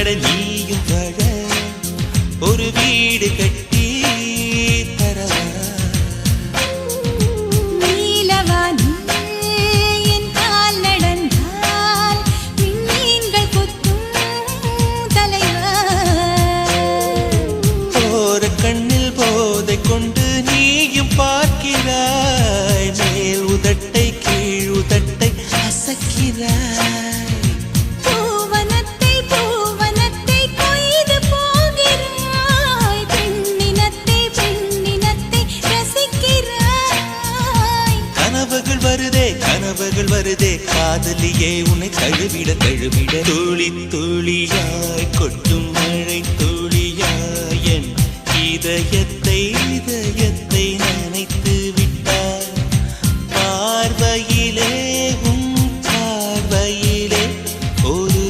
அட நீயும் வாழ ஒரு வீடு கட்டி தரவா கண்ணில் போதை கொண்டு நீயும் பார்க்கிறாய் மேல் உதட்டை கீழ் உதட்டை அசக்கிறாய். வருதே கனவுகள் வருதே காதலியே உன்னை தழுவிட தழுவிட. துளி துளியாய் கொட்டும் மழை துளியாய் என் இதயத்தை இதயத்தை